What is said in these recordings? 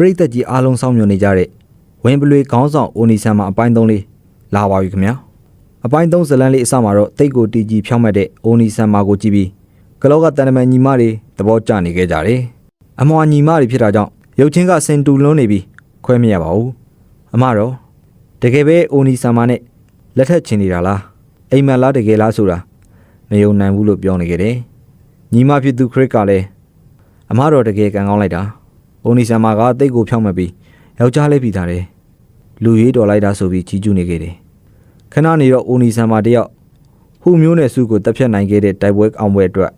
ပရိသတ်ကြီးအားလုံးစောင့်မျှော်နေကြတဲ့ဝင်းပလွေခေါင်းဆောင်အိုနီဆန်မှာအပိုင်း၃လေးလာပါပြီခင်ဗျာအပိုင်း၃ဇလန်းလေးအစမှာတော့တိတ်ကိုတီကြီးဖြောင်းမှတ်တဲ့အိုနီဆန်မာကိုကြည့်ပြီးကလောကတန်တမန်ညီမတွေသဘောကျနေခဲ့ကြတယ်အမွာညီမတွေဖြစ်တာကြောင့်ရုပ်ချင်းကစင်တူလွန်းနေပြီးခွဲမရပါဘူးအမတော့တကယ်ပဲအိုနီဆန်မာနဲ့လက်ထက်ချင်နေတာလားအိမ်မက်လားတကယ်လားဆိုတာမယုံနိုင်ဘူးလို့ပြောနေခဲ့တယ်ညီမဖြစ်သူခရစ်ကလည်းအမတော့တကယ်ကန်ကောင်းလိုက်တာ အိုနီဆန်မာကတိတ်ကိုဖြောင်းမှတ်ပြီးယောက်ျားလေးပြီးသားတယ်လူရေးတော်လိုက်တာဆိုပြီးကြီးကျူးနေခဲ့တယ်ခဏနေတော့အိုနီဆန်မာတယောက်ဟူမျိုးနဲ့စုကိုတက်ဖြတ်နိုင်ခဲ့တဲ့တိုက်ပွဲအောင်ပွဲအတွက်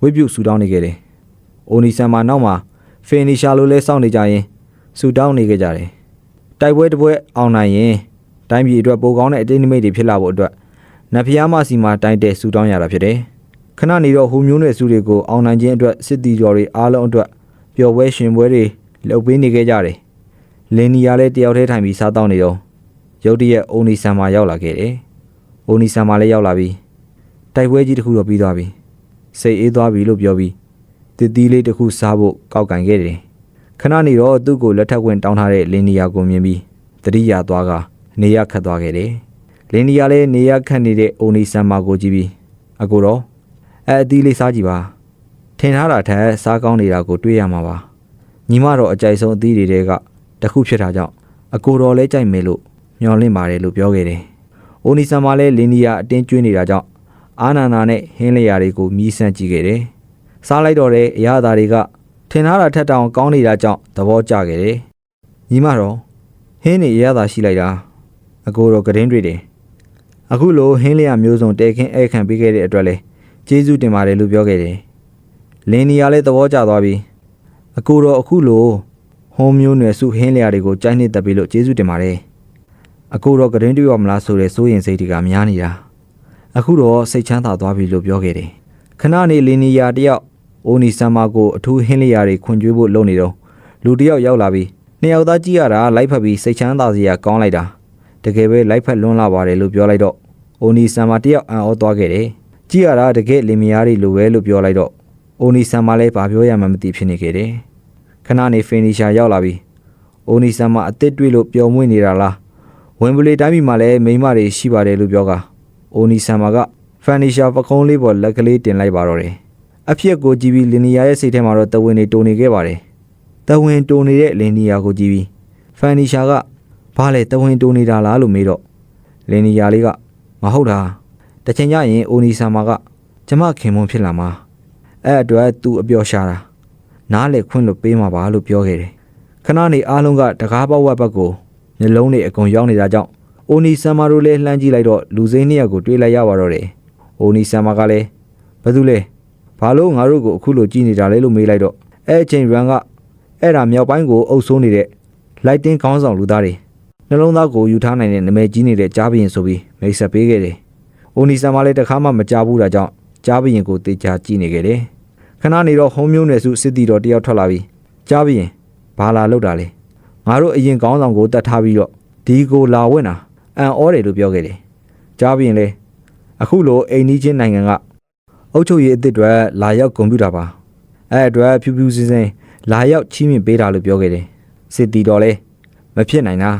ဝိပုဆူတောင်းနေခဲ့တယ်အိုနီဆန်မာနောက်မှာဖင်နီရှာလိုလဲစောင့်နေကြရင်ဆူတောင်းနေခဲ့ကြတယ်တိုက်ပွဲတစ်ပွဲအောင်နိုင်ရင်တိုင်းပြည်အတွက်ပိုကောင်းတဲ့အတိတ်နိမိတ်တွေဖြစ်လာဖို့အတွက်နတ်ဖျားမစီမှာတိုင်တဲ့ဆူတောင်းရတာဖြစ်တယ်ခဏနေတော့ဟူမျိုးနဲ့စုတွေကိုအောင်နိုင်ခြင်းအတွက်စစ်တီတော်တွေအားလုံးအတွက် ပျော်ပွဲရှင်ပွဲတွေလုပ်ပေးနေခဲ့ကြတယ်လင်းနီယာလည်းတယောက်တည်းထိုင်ပြီးစားတောင်းနေတော့ရုတ်တရက်အိုနီဆန်မာရောက်လာခဲ့တယ်။အိုနီဆန်မာလည်းရောက်လာပြီးတိုက်ပွဲကြီးတစ်ခုတော့ပြီးသွားပြီ။စိတ်အေးသွားပြီလို့ပြောပြီးတည်တည်လေးတစ်ခုစားဖို့ကောက်ကင်ခဲ့တယ်။ခဏနေတော့သူ့ကိုလက်ထပ်ဝင်တောင်းထားတဲ့လင်းနီယာကိုမြင်ပြီးတတိယသွားကနေရခတ်သွားခဲ့တယ်။လင်းနီယာလည်းနေရခတ်နေတဲ့အိုနီဆန်မာကိုကြည့်ပြီးအကိုတော့အဲအသီးလေးစားကြည့်ပါ။ ထင်ထားတာထက်စားကောင်းနေတာကိုတွေးရမှာပါ။ညီမတော့အကြိုက်ဆုံးအသီးတွေတဲကတခုဖြစ်တာကြောင့်အကိုတော်လဲကြိုက်မယ်လို့မျှော်လင့်ပါတယ်လို့ပြောခဲ့တယ်။အိုနီဆန်မှာလည်းလင်းနီယာအတင်းကျွေးနေတာကြောင့်အာနာနာနဲ့ဟင်းလျာတွေကိုမြည်ဆန့်ကြည့်ခဲ့တယ်။စားလိုက်တော့တဲ့အရာသားတွေကထင်ထားတာထက်တောင်ကောင်းနေတာကြောင့်သဘောကျခဲ့တယ်။ညီမတော်ဟင်းနေအရာသားရှိလိုက်တာအကိုတော်ကတင်းတွေ့တယ်။အခုလိုဟင်းလျာမျိုးစုံတဲခင်းဧခံပေးခဲ့တဲ့အတွက်လဲကျေးဇူးတင်ပါတယ်လို့ပြောခဲ့တယ်။ လင်းနီယာလည်းသဘောကျသွားပြီ။အကိုတော်အခုလိုဟိုးမျိုးနွယ်စုဟင်းလျာတွေကိုကြိုက်နှစ်သက်ပြီးလို့ကျေးဇူးတင်ပါတယ်။အခုတော့ကရင်တွေ့ရမလားဆိုတဲ့စိုးရင်စိတ်တွေကများနေတာ။အခုတော့စိတ်ချမ်းသာသွားပြီလို့ပြောခဲ့တယ်။ခဏနေလင်းနီယာတယောက်အိုနီဆမ်မာကိုအထူးဟင်းလျာတွေခွန်ကျွေးဖို့လုပ်နေတော့လူတယောက်ရောက်လာပြီးနှစ်ယောက်သားကြည့်ရတာလိုက်ဖက်ပြီးစိတ်ချမ်းသာစရာကောင်းလိုက်တာ။တကယ်ပဲလိုက်ဖက်လွန်းလာပါတယ်လို့ပြောလိုက်တော့အိုနီဆမ်မာတယောက်အံ့ဩသွားခဲ့တယ်။ကြည့်ရတာတကယ်လင်မယားတွေလိုပဲလို့ပြောလိုက်တော့ အိုနီဆမ်မာလည်းဘာပြောရမှန်းမသိဖြစ်နေခဲ့တယ်။ခဏနေဖင်နီရှာရောက်လာပြီ။အိုနီဆန်မအစ်စ်တွေ့လို့ပျော်မွေ့နေတာလား။ဝင်ပလီတိုင်းပြည်မှာလည်းမိန်းမတွေရှိပါတယ်လို့ပြောကအိုနီဆန်မကဖန်နီရှာပကုံးလေးပေါ်လက်ကလေးတင်လိုက်ပါတော့တယ်။အဖြစ်ကိုကြည့်ပြီးလင်နီယာရဲ့စိတ်ထဲမှာတော့တဝင်းနေတုန်နေခဲ့ပါတယ်။တဝင်းတုန်နေတဲ့လင်နီယာကိုကြည့်ပြီးဖန်နီရှာကဘာလဲတဝင်းတုန်နေတာလားလို့မေးတော့လင်နီယာလေးကမဟုတ်တာ။တစ်ချိန်ကျရင်အိုနီဆန်မကကျမခင်မွန်းဖြစ်လာမှာ။ အဲ့အတွက်သူအပျော်ရှာတာ။နားလေခွင့်လို့ပေးမှာပါလို့ပြောခဲ့တယ်။ခဏနေအားလုံးကတကားပေါက်ဝက်ဘက်ကိုမျက်လုံးတွေအကုန်ရောက်နေတာကြောင့်အိုနီဆမ်မာတို့လည်းလှမ်းကြည့်လိုက်တော့လူစိမ်းနှစ်ယောက်ကိုတွေ့လိုက်ရပါတော့တယ်။အိုနီဆမ်မာကလည်းဘာလို့လဲဘာလို့ငါတို့ကိုအခုလိုကြည့်နေတာလဲလို့မေးလိုက်တော့အဲ့အချိန်ရန်ကအဲ့ဒါမြောက်ပိုင်းကိုအုပ်ဆိုးနေတဲ့လိုက်တင်းခေါင်းဆောင်လူသားတွေနှလုံးသားကိုယူထားနိုင်တဲ့နမဲကြီးနေတဲ့ကြားပရင်ဆိုပြီးမိတ်ဆက်ပေးခဲ့တယ်။အိုနီဆမ်မာလည်းတခါမှမကြားဘူးတာကြောင့် ကြားပရင်ကိုတေချာကြည့်နေခဲ့တယ်။ခဏနေတော့ဟုံးမျိုးနယ်စုစစ်တီတော်တယောက်ထွက်လာပြီးကြားပြီးရင်ဘာလာလောက်တာလဲငါတို့အရင်ကောင်းဆောင်ကိုတတ်ထားပြီးတော့ဒီကိုလာဝင်တာအန်ဩတယ်လို့ပြောခဲ့တယ်ကြားပြီးရင်လေအခုလိုအိမ်နီးချင်းနိုင်ငံကအုပ်ချုပ်ရေးအသစ်တွေလာရောက်ကွန်ပျူတာပါအဲ့အတွက်ဖြူဖြူစင်းစင်းလာရောက်ချီးမြှင့်ပေးတာလို့ပြောခဲ့တယ်စစ်တီတော်လဲမဖြစ်နိုင်တာ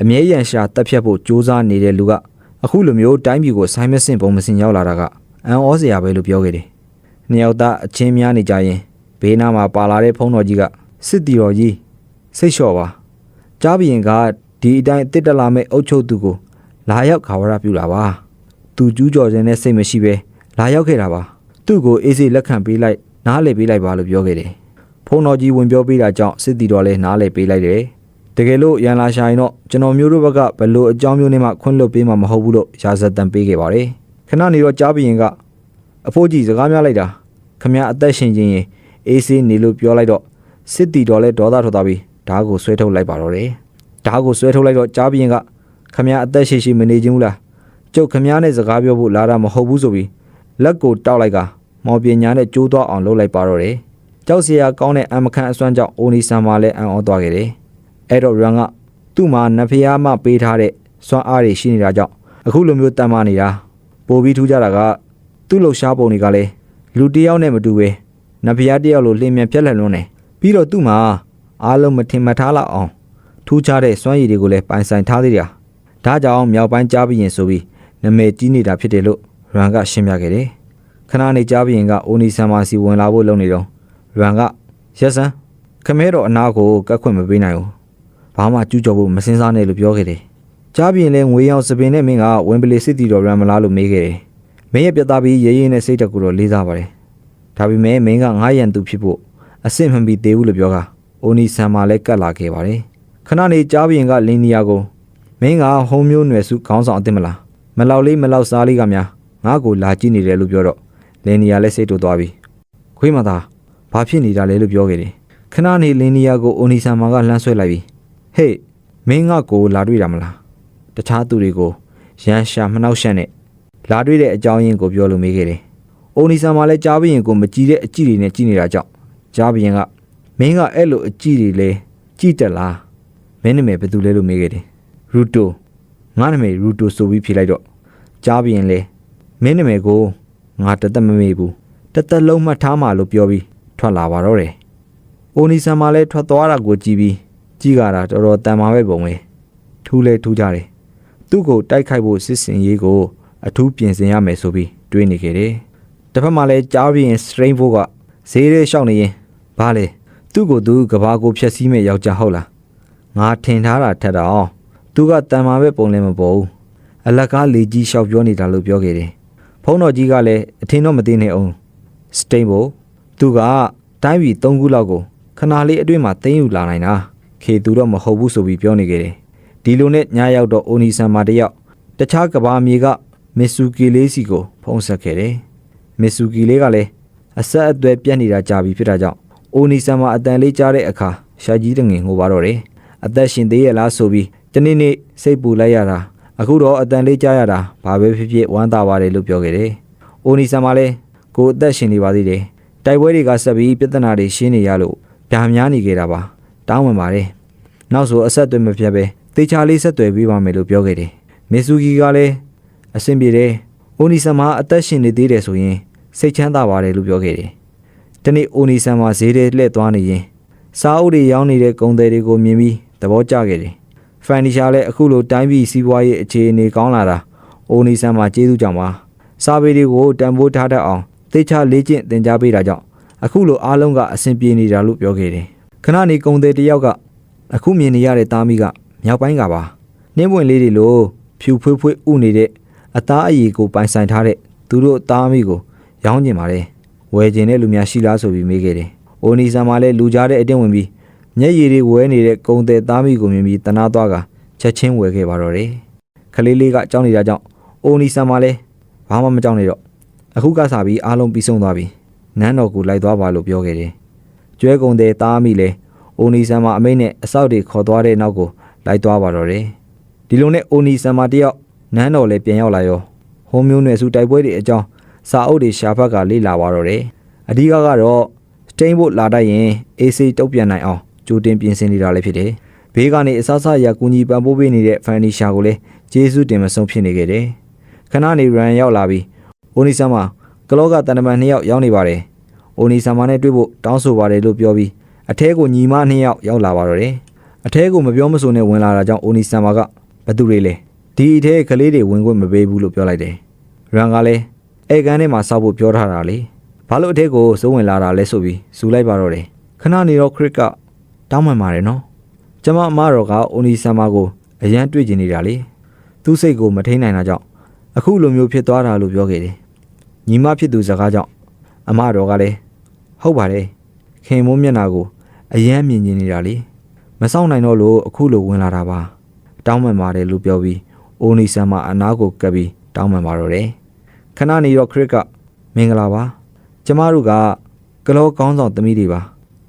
အမြဲရန်ရှာတက်ဖြတ်ဖို့စ조사နေတဲ့လူကအခုလိုမျိုးတိုင်းပြည်ကိုဆိုင်းမစင်ပုံမစင်ရောက်လာတာက အန်ဩစရာပဲလို့ပြောခဲ့တယ်နှစ်ယောက်သားအချင်းများနေကြရင်ဘေးနားမှာပါလာတဲ့ဖုံးတော်ကြီးကစစ်တီတော်ကြီးစိတ်လျှော့ပါကြားပြီးရင်ကဒီအတိုင်းတစ်တလာမဲ့အုတ်ချုပ်သူကိုလာရောက်ခါဝရပြူလာပါသူကျူးကျော်ခြင်းနဲ့စိတ်မရှိပဲလာရောက်ခဲ့တာပါသူ့ကိုအေးစေးလက်ခံပေးလိုက်နားလေပေးလိုက်ပါလို့ပြောခဲ့တယ်ဖုံးတော်ကြီးဝင်ပြောပေးတာကြောင့်စစ်တီတော်လည်းနားလေပေးလိုက်တယ်တကယ်လို့ရန်လာရှာရင်တော့ကျွန်တော်မျိုးတို့ဘက်ကဘယ်လိုအကြောင်းမျိုးနဲ့မှခွင့်လွှတ်ပေးမှာမဟုတ်ဘူးလို့ရာဇသံပေးခဲ့ပါတယ် ခဏနေတော့ကြားပြီးရင်ကအဖိုးကြီးစကားများလိုက်တာခမရအသက်ရှင်ခြင်းရင်အေးဆေးနေလို့ပြောလိုက်တော့စစ်တီတော်လဲဒေါသထွက်သွားပြီးဓာတ်ကိုဆွဲထုတ်လိုက်ပါတော့တယ်ဓာတ်ကိုဆွဲထုတ်လိုက်တော့ကြားပြင်းကခမရအသက်ရှိရှိမနေခြင်းဘူးလားကျုပ်ခမရနဲ့စကားပြောဖို့လာတာမဟုတ်ဘူးဆိုပြီးလက်ကိုတောက်လိုက်ကမော်ပညာနဲ့ကျိုးသွားအောင်လုပ်လိုက်ပါတော့တယ်ကြောက်စရာကောင်းတဲ့အမခန့်အစွမ်းကြောင့်အိုနီဆန်မာလည်းအံ့ဩသွားခဲ့တယ်အဲ့တော့ရန်ကသူ့မှာနဖျားမပေးထားတဲ့စွမ်းအားတွေရှိနေတာကြောင့်အခုလိုမျိုးတမ်းမာနေတာ ပိုပြီးထူးကြတာကသူ့လှူရှားပုံတွေကလည်းလူတစ်ယောက်နဲ့မတူပဲနဖျားတစ်ယောက်လိုလင်းမြန်ပြက်လက်လွန်းတယ်ပြီးတော့သူ့မှာအားလုံးမထင်မှတ်ထားလောက်အောင်ထူးခြားတဲ့စွမ်းရည်တွေကိုလည်းပိုင်ဆိုင်ထားသေးတယ်။ဒါကြောင့်မြောက်ပိုင်းကြားပြီးရင်ဆိုပြီးနာမည်ကြီးနေတာဖြစ်တယ်လို့ရန်ကရှင်းပြခဲ့တယ်။ခဏနေကြားပြီးရင်ကအိုနီဆန်မာစီဝင်လာဖို့လုပ်နေတော့ရန်ကရက်စံခမဲတော်အနာကိုကတ်ခွင့်မပေးနိုင်ဘူး။ဘာမှကျူးကျော်ဖို့မစင်စားနဲ့လို့ပြောခဲ့တယ်။ ကြားပြီးရင်လည်းငွေရောင်စပင်နဲ့မင်းကဝင်ပလီစစ်တီတော်ရန်မလားလို့မေးခဲ့တယ်။မင်းရဲ့ပြသပြီးရေးရေးနဲ့စိတ်တက်ကူတော့လေးစားပါတယ်။ဒါပေမဲ့မင်းကငားရန်သူဖြစ်ဖို့အဆင့်မှန်ပြီးသေးဘူးလို့ပြောကအိုနီဆန်မာလည်းကတ်လာခဲ့ပါတယ်။ခဏနေကြားပြီးရင်ကလင်းနီယာကိုမင်းကဟုံးမျိုးနွယ်စုခေါင်းဆောင်အစ်စ်မလားမလောက်လေးမလောက်စားလေးကများငါ့ကိုလာကြည့်နေတယ်လို့ပြောတော့လင်းနီယာလည်းစိတ်တူသွားပြီခွေးမသားဘာဖြစ်နေတာလဲလို့ပြောခဲ့တယ်ခဏနေလင်းနီယာကိုအိုနီဆန်မာကလှမ်းဆွဲလိုက်ပြီဟေးမင်းငါ့ကိုလာတွေ့တာမလား တခြားသူတွေကိုရန်ရှာမနှောက်ရှက်နဲ့လာတွေ့တဲ့အကြောင်းရင်းကိုပြောလို့မေးခဲ့တယ်အိုနီဆန်မာလည်းကြားပြီးရင်ကိုမကြည့်တဲ့အကြည့်တွေနဲ့ကြည့်နေတာကြောင့်ကြားပြီးရင်ကမင်းကအဲ့လိုအကြည့်တွေလဲကြည့်တက်လားမင်းနာမည်ဘယ်သူလဲလို့မေးခဲ့တယ်ရူတိုငါနာမည်ရူတိုဆိုပြီးဖြေလိုက်တော့ကြားပြီးရင်လဲမင်းနာမည်ကိုငါတသက်မမေ့ဘူးတသက်လုံးမှတ်ထားမှလို့ပြောပြီးထွက်လာပါတော့တယ်အိုနီဆန်မာလည်းထွက်သွားတာကိုကြည့်ပြီးကြည့်ကြတာတော်တော်တန်မာပဲပုံပဲထူးလဲထူးကြတယ် သူ့ကိုတိုက်ခိုက်ဖို့စစ်စင်ရေးကိုအထူးပြင်ဆင်ရမယ်ဆိုပြီးတွေးနေခဲ့တယ်တစ်ဖက်မှာလည်းကြားပြီးရင်စတရိန်ဖို့ကဈေးရဲရှောက်နေရင်ဘာလဲသူ့ကိုသူကဘာကိုဖျက်ဆီးမဲ့ယောက်ျားဟုတ်လားငါထင်ထားတာထက်တော့သူကတန်မာပဲပုံလည်းမပေါ်ဘူးအလကားလေကြီးရှောက်ပြောနေတာလို့ပြောခဲ့တယ်ဖုန်းတော်ကြီးကလည်းအထင်တော့မသိနေအောင်စတိန်ဘိုသူကတိုင်းပြည်၃ခုလောက်ကိုခဏလေးအတွင်းမှာတင်းယူလာနိုင်တာခေသူတော့မဟုတ်ဘူးဆိုပြီးပြောနေခဲ့တယ် ဒီလိုနဲ့ညရောက်တော့အိုနီဆန်မာတယောက်တခြားကဘာမြေကမစ်ဆူကီလေးစီကိုဖုန်းဆက်ခဲ့တယ်မစ်ဆူကီလေးကလည်းအဆက်အသွဲပြတ်နေတာကြာပြီဖြစ်တာကြောင့်အိုနီဆန်မာအတန်လေးကြားတဲ့အခါရှာကြီးတငင်ငိုပါတော့တယ်အသက်ရှင်သေးရဲ့လားဆိုပြီးတနေ့နေ့စိတ်ပူလိုက်ရတာအခုတော့အတန်လေးကြားရတာဘာပဲဖြစ်ဖြစ်ဝမ်းသာပါတယ်လို့ပြောခဲ့တယ်။အိုနီဆန်မှာလဲကိုအသက်ရှင်နေပါသေးတယ်။တိုက်ပွဲတွေကဆက်ပြီးပြဿနာတွေရှင်းနေရလို့ဗျာများနေခဲ့တာပါ။တောင်းဝင်ပါတယ်။နောက်ဆိုအဆက်အသွယ်မပြတ်ပဲ တေချာလေးဆက်သွယ်ပေးပါမယ်လို့ပြောခဲ့တယ်။မီဆူကီကလည်းအဆင်ပြေတယ်။အိုနီဆန်မှာအသက်ရှင်နေသေးတယ်ဆိုရင်စိတ်ချမ်းသာပါတယ်လို့ပြောခဲ့တယ်။ဒီနေ့အိုနီဆန်မှာဈေးတွေလှည့်သွားနေရင်စားအုပ်တွေရောင်းနေတဲ့ကုန်သည်တွေကိုမြင်ပြီးသဘောကျခဲ့တယ်။ဖန်နီရှာလည်းအခုလိုတိုင်းပြည်စီးပွားရေးအခြေအနေကောင်းလာတာအိုနီဆန်မှာကျေးဇူးကြောင့်ပါ။စားပေတွေကိုတန်ဖိုးထားတတ်အောင်သေချာလေ့ကျင့်သင်ကြားပေးတာကြောင့်အခုလိုအားလုံးကအဆင်ပြေနေတာလို့ပြောခဲ့တယ်။ခဏနေကုန်သည်တယောက်ကအခုမြင်နေရတဲ့သားမိက မြောက်ပိုင်းကပါ။နှင်းပွင့်လေးတွေလိုဖြူဖွေးဖွေးဥနေတဲ့အသားအရည်ကိုပိုင်ဆိုင်ထားတဲ့သူတို့သားမိကိုရောင်းကျင်ပါတယ်။ဝယ်ကျင်တဲ့လူများရှိလားဆိုပြီးမေးခဲ့တယ်။အိုနီဆန်မှာလည်းလူကြားတဲ့အတင်းဝင်ပြီးမျက်ရည်တွေဝဲနေတဲ့ကုံတဲ့သားမိကိုမြင်ပြီးတနာသွားကချက်ချင်းဝယ်ခဲ့ပါတော့တယ်။ခလေးလေးကကြောင်းနေတာကြောင့်အိုနီဆန်မှာလည်းဘာမှမကြောက်နေတော့အခုကစားပြီးအားလုံးပြီးဆုံးသွားပြီ။နန်းတော်ကိုလိုက်သွားပါလို့ပြောခဲ့တယ်။ကျွဲကုံတဲ့သားမိလည်းအိုနီဆန်မှာအမိတ်နဲ့အဆောက်တွေခေါ်သွားတဲ့နောက်ကို လိုက်သွားပါတော့တယ်။ဒီလိုနဲ့အိုနီဆန်မှာတယောက်နန်းတော်လည်းပြန်ရောက်လာရောဟိုးမျိုးနွယ်စုတိုက်ပွဲတွေအကြောင်းစာအုပ်တွေရှာဖတ်ကလေ့လာပါတော့တယ်။အဓိကကတော့စတိန်ဖို့လာတတ်ရင်အေးစေးတုတ်ပြန်နိုင်အောင်ကြိုတင်ပြင်ဆင်နေတာလည်းဖြစ်တယ်။ဘေးကနေအဆအဆရကူညီပံ့ပိုးပေးနေတဲ့ဖန်နီရှာကိုလည်းကျေးဇူးတင်မဆုံးဖြစ်နေခဲ့တယ်။ခဏနေရန်ရောက်လာပြီးအိုနီဆာမာကလောကတန်တမန်နှစ်ယောက်ရောက်နေပါတယ်။အိုနီဆာမာနဲ့တွေ့ဖို့တောင်းဆိုပါတယ်လို့ပြောပြီးအထဲကိုညီမနှစ်ယောက်ရောက်လာပါတော့တယ်။ အထဲကိုမပြောမဆိုနဲ့ဝင်လာတာကြောင့်အိုနီဆာမာကဘသူတွေလဲဒီအထဲကလေးတွေဝင်ခွင့်မပေးဘူးလို့ပြောလိုက်တယ်။ရန်ကလည်းအဲကန်ထဲမှာစောက်ဖို့ပြောထားတာလေ။ဘာလို့အထဲကိုစိုးဝင်လာတာလဲဆိုပြီးဇူလိုက်ပါတော့တယ်။ခဏနေတော့ခရစ်ကတောင်းပန်ပါတယ်နော်ကျမအမတော်ကအိုနီဆမ်မာကိုအရန်တွေ့ကျင်နေတာလေသူ့စိတ်ကိုမထိန်နိုင်တာကြောင့်အခုလိုမျိုးဖြစ်သွားတာလို့ပြောခဲ့တယ်ညီမဖြစ်သူစကားကြောင့်အမတော်ကလည်းဟုတ်ပါတယ်ခင်မိုးမျက်နာကိုအရန်မြင်ကျင်နေတာလေ မဆောင်နိုင်တော့လို့အခုလိုဝင်လာတာပါတောင်းပန်ပါတယ်လို့ပြောပြီးအိုနီဆမ်မာအနာကိုကပ်ပြီးတောင်းပန်ပါတော့တယ်ခဏနေတော့ခရစ်ကမင်္ဂလာပါကျမတို့ကကလောကောင်းဆောင်သမီးတွေပါ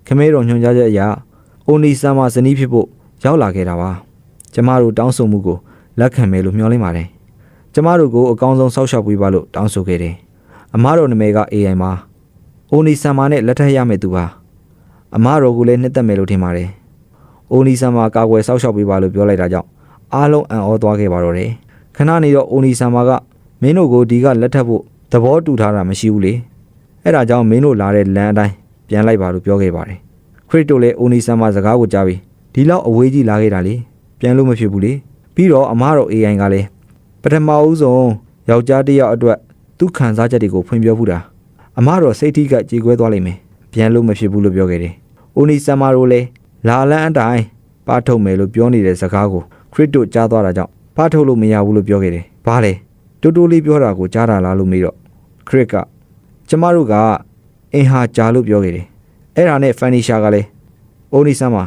ခမဲတော်ညွှန်ကြားချက်အရာအိုနီဆာမဇနီးဖြစ်ဖို့ရောက်လာခဲ့တာပါကျမတို့တောင်းဆိုမှုကိုလက်ခံမယ်လို့မျှော်လင့်ပါတယ်ကျမတို့ကိုအကောင်းဆုံးစောက်ရှောက်ပေးပါလို့တောင်းဆိုခဲ့တယ်အမားတော်နာမည်က AI မှာအိုနီဆာမနဲ့လက်ထပ်ရမယ်သူပါအမားတော်ကိုလည်းနှစ်သက်မယ်လို့ထင်ပါတယ် အိုနီဆာမကာကွယ်စောက်ရှောက်ပေးပါလို့ပြောလိုက်တာကြောင့်အားလုံးအံ့ဩသွားခဲ့ပါတော့တယ်ခဏနေတော့အိုနီဆာမကမင်းတို့ကိုဒီကလက်ထပ်ဖို့သဘောတူထားတာမရှိဘူးလေအဲ့ဒါကြောင့်မင်းတို့လာတဲ့လမ်းအတိုင်းပြန်လိုက်ပါလို့ပြောခဲ့ပါတယ်ခခရစ်တိုလည်းအိုနီဆန်မှာစကားကိုကြားပြီးဒီလောက်အဝေးကြီးလာခဲ့တာလေပြန်လို့မဖြစ်ဘူးလေပြီးတော့အမားတော် AI ကလည်းပထမဦးဆုံးယောက်ျားတစ်ယောက်အတွက်သူ့ခံစားချက်တွေကိုဖွင့်ပြဖူးတာအမားတော်စိတ်ထိကကြေကွဲသွားလိမ့်မယ်ပြန်လို့မဖြစ်ဘူးလို့ပြောခဲ့တယ်အိုနီဆန်မာတို့လည်း လာလန်းအတိုင်းပါထုတ်မယ်လို့ပြောနေတဲ့စကားကိုခရစ်တိုကြားသွားတာကြောင့်ပါထုတ်လို့မရဘူးလို့ပြောခဲ့တယ်ဘာလဲတိုးတိုးလေးပြောတာကိုကြားတာလားလို့မေးတော့ခရစ်ကကျမတို့ကအင်ဟာဂျာလို့ပြောခဲ့တယ်အဲ့ဒါနဲ့ဖန်နီရှာကလည်းအိုနီဆန်မာ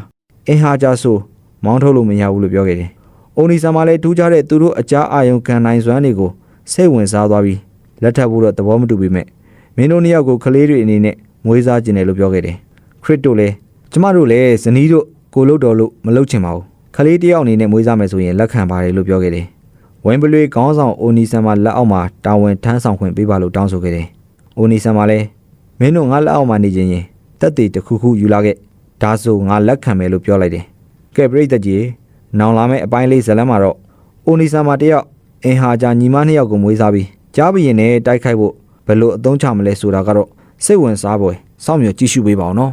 အင်ဟာဂျာဆိုမောင်းထုတ်လို့မရဘူးလို့ပြောခဲ့တယ်အိုနီဆန်မာလည်းထူးခြားတဲ့သူတို့အကြအာယုံခံနိုင်စွမ်းတွေကိုစိတ်ဝင်စားသွားပြီးလက်ထပ်ဖို့တော့သဘောမတူပေမဲ့မင်းတို့နှစ်ယောက်ကိုကလေးတွေအနေနဲ့မွေးစားခြင်းတယ်လို့ပြောခဲ့တယ်ခရစ်တို့လည်း ကျမတို့လည်းဇနီးတို့ကိုလို့တော်လို့မလုပ်ချင်ပါဘူးကလေးတစ်ယောက်အနေနဲ့မွေးစားမယ်ဆိုရင်လက်ခံပါတယ်လို့ပြောခဲ့တယ်ဝမ်ဘလွေခေါင်းဆောင်အိုနီဆန်မာလက်အောက်မှာတာဝန်ထမ်းဆောင်ခွင့်ပေးပါလို့တောင်းဆိုခဲ့တယ်အိုနီဆန်မာလည်းမင်းတို့ငါလက်အောက်မှာနေခြင်းရင်တက်တည်တစ်ခုခုယူလာခဲ့ဒါဆိုငါလက်ခံမယ်လို့ပြောလိုက်တယ်ကဲပရိသတ်ကြီးနောင်လာမယ့်အပိုင်းလေးဇလန်းမှာတော့အိုနီဆန်မာတယောက်အင်ဟာဂျာညီမနှစ်ယောက်ကိုမွေးစားပြီးကြားပြီးရင်လည်းတိုက်ခိုက်ဖို့ဘယ်လိုအသုံးချမလဲဆိုတာကတော့စိတ်ဝင်စားပွဲစောင့်မျှော်ကြည့်ရှုပေးပါအောင်နော်